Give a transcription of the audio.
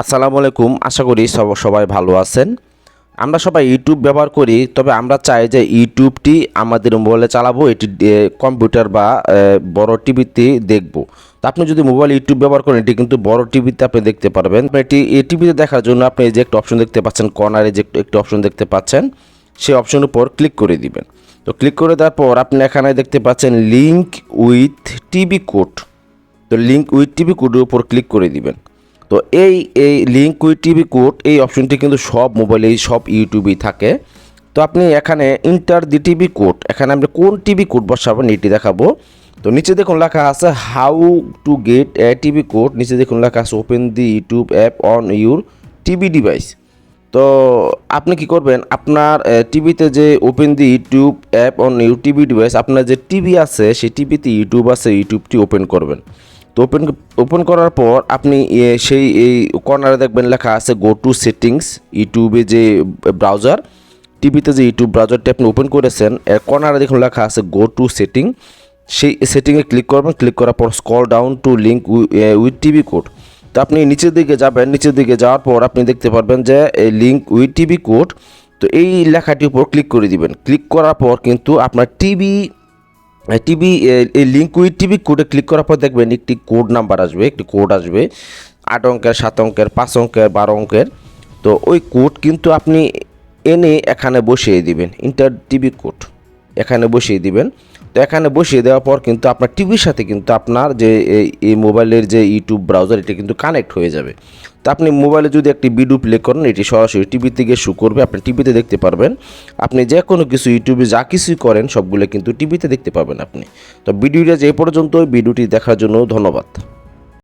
আসসালামু আলাইকুম, আশা করি সব সবাই ভালো আছেন। আমরা সবাই ইউটিউব ব্যবহার করি, তবে আমরা চাই যে ইউটিউবটি আমাদের মোবাইলে চালাবো, এটি কম্পিউটার বা বড় টিভিতে দেখব। তো আপনি যদি মোবাইল ইউটিউব ব্যবহার করেন, এটি কিন্তু বড় টিভিতে আপনি দেখতে পারবেন। এটি, এই টিভিতে দেখার জন্য আপনি যে একটা অপশন দেখতে পাচ্ছেন, কর্নারে যে একটি অপশন দেখতে পাচ্ছেন, সেই অপশনের উপর ক্লিক করে দিবেন। তো ক্লিক করে দেওয়ার পর আপনি এখানে দেখতে পাচ্ছেন লিঙ্ক উইথ টিভি কোড। তো লিঙ্ক উইথ টিভি কোডের উপর ক্লিক করে দিবেন। তো এই এই লিঙ্ক টিভি কোড এই অপশনটি কিন্তু সব মোবাইলেই সব ইউটিউবেই থাকে। তো আপনি এখানে ইন্টার দি টিভি কোড এখানে আমরা কোন টিভি কোড বসাবেন এটি দেখাবো। তো নিচে দেখুন লেখা আছে how to get a TV code নিচে দেখুন লেখা আছে open the YouTube app on your TV device তো আপনি কি করবেন, আপনার টিভিতে যে open the YouTube app on TV device আপনার যে টিভি আছে, সেই টিভিতে ইউটিউব আছে ইউটিউবটি ওপেন করবেন। তো ওপেন ওপেন করার পর আপনি সেই, এই কর্নারে দেখবেন লেখা আছে গো টু সেটিংস ইউটিউবে যে ব্রাউজার টিভিতে যে ইউটিউব ব্রাউজারটি আপনি ওপেন করেছেন, এর কর্নারে দেখুন লেখা আছে গো টু সেটিং সেই সেটিংয়ে ক্লিক করবেন ক্লিক করার পর scroll down to link with TV code তো আপনি নিচের দিকে যাবেন, নিচের দিকে যাওয়ার পর আপনি দেখতে পারবেন যে এই লিঙ্ক উইথ টিভি কোড তো এই লেখাটির উপর ক্লিক করে দিবেন। ক্লিক করার পর কিন্তু আপনার টিভি টিভি এই লিঙ্ক উইথ টিভি কোডে ক্লিক করার পর দেখবেন একটি কোড নাম্বার আসবে, একটি কোড আসবে, আট অঙ্কের, সাত অঙ্কের, পাঁচ অঙ্কের, বারো অঙ্কের। তো ওই কোড কিন্তু আপনি এনে এখানে বসিয়ে দিবেন ইন্টার টিভি কোড এখানে বসিয়ে দিবেন। তো এখানে বসিয়ে দেওয়ার পর কিন্তু আপনার টিভির সাথে কিন্তু আপনার যে এই- মোবাইলের যে ইউটিউব ব্রাউজার এটা কিন্তু কানেক্ট হয়ে যাবে। তো আপনি মোবাইলে যদি একটি ভিডিও প্লে করেন, এটি সরাসরি টিভি থেকে শু করবে। আপনি টিভিতে দেখতে পারবেন। আপনি যে কোনো কিছু ইউটিউবে যা কিছুই করেন, সবগুলো কিন্তু টিভিতে দেখতে পাবেন আপনি। তো ভিডিওটা যে পর্যন্ত ভিডিওটি দেখার জন্য ধন্যবাদ।